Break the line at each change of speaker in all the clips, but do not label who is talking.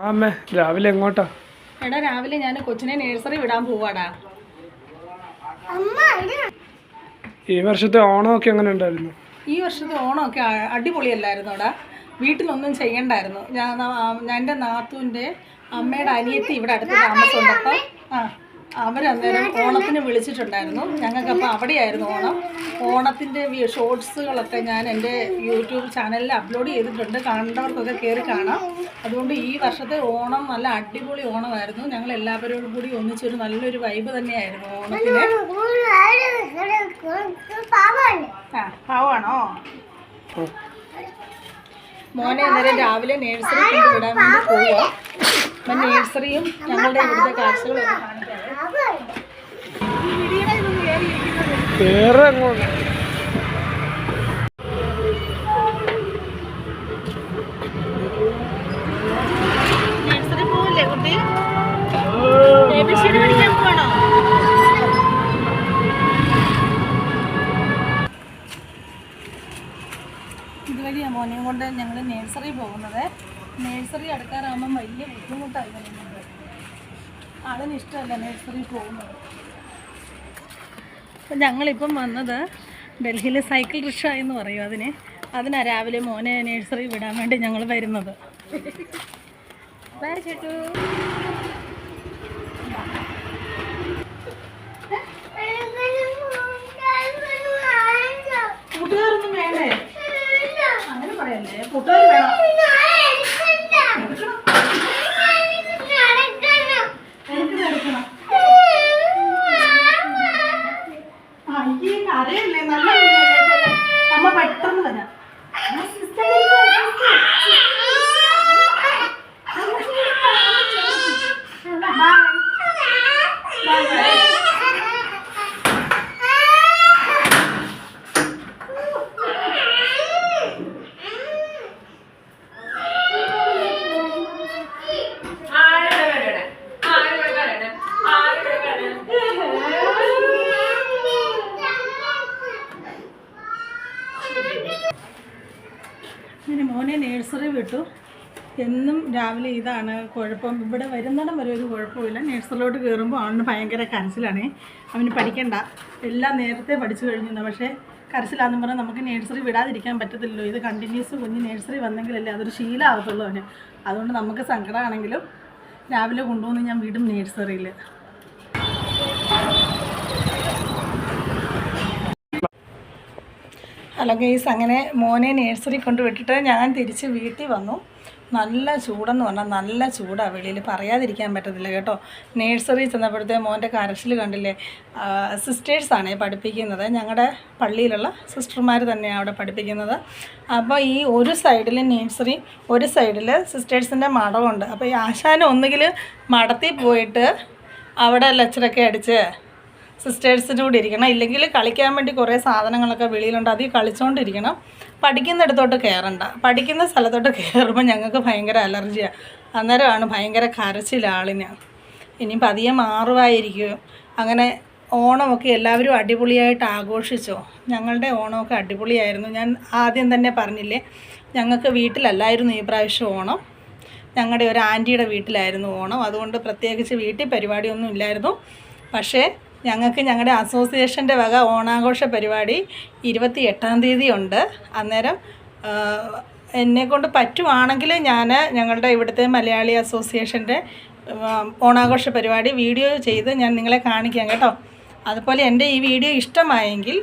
അമ്മേ രാവിലെ എങ്ങോട്ടാ?
എടാ രാവിലെ ഞാൻ കൊച്ചിനെ നഴ്സറി വിടാൻ പോവാടാ.
ഈ വർഷത്തെ ഓണമൊക്കെ എങ്ങനെ ഉണ്ടായിരുന്നു?
ഈ വർഷത്തെ ഓണമൊക്കെ അടിപൊളിയല്ലായിരുന്നോടാ. വീട്ടിലൊന്നും ചെയ്യണ്ടായിരുന്നു. ഞാൻ ഞാൻ എന്റെ നാത്തുവിന്റെ അമ്മയുടെ അനിയത്തി ഇവിടെ അടുത്ത് താമസമുണ്ടപ്പോൾ ആ. അവരന്നേരം ഓണത്തിന് വിളിച്ചിട്ടുണ്ടായിരുന്നു. ഞങ്ങൾക്കപ്പോൾ അവിടെയായിരുന്നു ഓണം. ഓണത്തിന്റെ ഷോർട്സുകളൊക്കെ ഞാൻ എന്റെ യൂട്യൂബ് ചാനലിൽ അപ്ലോഡ് ചെയ്തിട്ടുണ്ട്. കണ്ടവർക്കൊക്കെ കയറി കാണാം. അതുകൊണ്ട് ഈ വർഷത്തെ ഓണം നല്ല അടിപൊളി ഓണമായിരുന്നു. ഞങ്ങൾ എല്ലാവരോടും കൂടി ഒന്നിച്ചൊരു നല്ലൊരു വൈബ് തന്നെയായിരുന്നു ഓണത്തിന്. ആ മോനെ അന്നേരം രാവിലെ നേഴ്സറി കൊണ്ടുവിടാൻ വേണ്ടി പോവുക അപ്പം നേഴ്സറിയും ഞങ്ങളുടെ ഇവിടുത്തെ കാഴ്ചകളും
വേറെ
അങ്ങോട്ട് ഇതുവഴിയാണ് മോനെയും കൊണ്ട് ഞങ്ങൾ നേഴ്സറി പോകുന്നത്. നേഴ്സറി അടുക്കാറാകുമ്പം വലിയ ബുദ്ധിമുട്ടായി വരുന്നുണ്ട്. അതിന് ഇഷ്ടമല്ല നേഴ്സറി പോകുന്നത്. അപ്പം ഞങ്ങളിപ്പം വന്നത് ഡൽഹിയിലെ സൈക്കിൾ റിക്ഷ എന്ന് പറയും അതിന്. അതിനാണ് രാവിലെ മോനെ നേഴ്സറി വിടാൻ വേണ്ടി ഞങ്ങൾ വരുന്നത്. കൂട്ടുകാരൊന്നും വേണ്ടേ? അങ്ങനെ പറയല്ലേ. കൂട്ടുകാർ വേണം. അറിയല്ലേ? നല്ല ഇനി മോനെ നേഴ്സറി വിട്ടു. എന്നും രാവിലെ ഇതാണ് കുഴപ്പം. ഇവിടെ വരുന്നിടം വരെ ഒരു കുഴപ്പമില്ല നേഴ്സറിലോട്ട് കയറുമ്പോൾ അവന് ഭയങ്കര കരച്ചിലാണ്. അവന് പഠിക്കണ്ട. എല്ലാം നേരത്തെ പഠിച്ചു കഴിഞ്ഞിരുന്നു. പക്ഷേ കരച്ചിലാന്ന് പറഞ്ഞാൽ നമുക്ക് നേഴ്സറി വിടാതിരിക്കാൻ പറ്റത്തില്ലല്ലോ. ഇത് കണ്ടിന്യൂസ് കുഞ്ഞ് നേഴ്സറി വന്നെങ്കിലല്ലേ അതൊരു ശീലമാകത്തുള്ളൂ അവന്. അതുകൊണ്ട് നമുക്ക് സങ്കടമാണെങ്കിലും രാവിലെ കൊണ്ടുവന്ന് ഞാൻ വിടും നേഴ്സറിയിൽ ഹലോ ഗെയ്സ് അങ്ങനെ മോനെ നേഴ്സറി കൊണ്ട് വിട്ടിട്ട് ഞാൻ തിരിച്ച് വീട്ടിൽ വന്നു. നല്ല ചൂടെന്ന് പറഞ്ഞാൽ നല്ല ചൂടാണ് വെളിയിൽ പറയാതിരിക്കാൻ പറ്റത്തില്ല കേട്ടോ. നേഴ്സറി ചെന്നപ്പോഴത്തെ മോന്റെ കരച്ചിൽ കണ്ടില്ലേ? സിസ്റ്റേഴ്സാണ് പഠിപ്പിക്കുന്നത്. ഞങ്ങളുടെ പള്ളിയിലുള്ള സിസ്റ്റർമാർ തന്നെയാണ് അവിടെ പഠിപ്പിക്കുന്നത്. അപ്പോൾ ഈ ഒരു സൈഡിൽ നേഴ്സറി ഒരു സൈഡിൽ സിസ്റ്റേഴ്സിന്റെ മഠമുണ്ട് അപ്പോൾ ഈ ആശാനം ഒന്നുകിൽ മടത്തിൽ പോയിട്ട് അവിടെ ലെക്ചറൊക്കെ അടിച്ച് സിസ്റ്റേഴ്സിന്റെ കൂടെ ഇരിക്കണം. ഇല്ലെങ്കിൽ കളിക്കാൻ വേണ്ടി കുറേ സാധനങ്ങളൊക്കെ വെളിയിലുണ്ട്. അതിൽ കളിച്ചുകൊണ്ടിരിക്കണം പഠിക്കുന്നിടത്തോട്ട് കയറണ്ട. പഠിക്കുന്ന സ്ഥലത്തോട്ട് കയറുമ്പോൾ ഞങ്ങൾക്ക് ഭയങ്കര അലർജിയാണ് അന്നേരമാണ് ഭയങ്കര കരച്ചിലാളിന് ഇനി പതിയെ മാറുമായിരിക്കും അങ്ങനെ ഓണമൊക്കെ എല്ലാവരും അടിപൊളിയായിട്ട് ആഘോഷിച്ചോ? ഞങ്ങളുടെ ഓണമൊക്കെ അടിപൊളിയായിരുന്നു. ഞാൻ ആദ്യം തന്നെ പറഞ്ഞില്ലേ ഞങ്ങൾക്ക് വീട്ടിലല്ലായിരുന്നു ഈ പ്രാവശ്യം ഓണം. ഞങ്ങളുടെ ഒരു ആന്റിയുടെ വീട്ടിലായിരുന്നു ഓണം. അതുകൊണ്ട് പ്രത്യേകിച്ച് വീട്ടിൽ പരിപാടിയൊന്നും ഇല്ലായിരുന്നു. പക്ഷേ ഞങ്ങൾക്ക് ഞങ്ങളുടെ അസോസിയേഷന്റെ വക ഓണാഘോഷ പരിപാടി ഇരുപത്തി എട്ടാം തീയതി ഉണ്ട് അന്നേരം എന്നെ കൊണ്ട് പറ്റുവാണെങ്കിൽ ഞാൻ ഞങ്ങളുടെ ഇവിടുത്തെ മലയാളി അസോസിയേഷന്റെ ഓണാഘോഷ പരിപാടി വീഡിയോ ചെയ്ത് ഞാൻ നിങ്ങളെ കാണിക്കാം കേട്ടോ. അതുപോലെ എന്റെ ഈ വീഡിയോ ഇഷ്ടമായെങ്കിൽ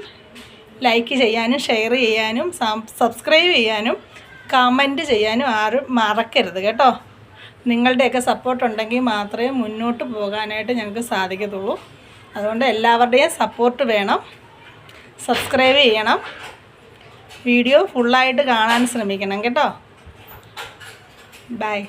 ലൈക്ക് ചെയ്യാനും ഷെയർ ചെയ്യാനും സബ്സ്ക്രൈബ് ചെയ്യാനും കമന്റ് ചെയ്യാനും ആരും മറക്കരുത് കേട്ടോ. നിങ്ങളുടെയൊക്കെ സപ്പോർട്ട് ഉണ്ടെങ്കിൽ മാത്രമേ മുന്നോട്ട് പോകാനായിട്ട് ഞങ്ങൾക്ക് സാധിക്കത്തുള്ളൂ. അതുകൊണ്ട് എല്ലാവരുടെയും സപ്പോർട്ട് വേണം. സബ്സ്ക്രൈബ് ചെയ്യണം. വീഡിയോ ഫുള്ളായിട്ട് കാണാൻ ശ്രമിക്കണം കേട്ടോ. ബൈ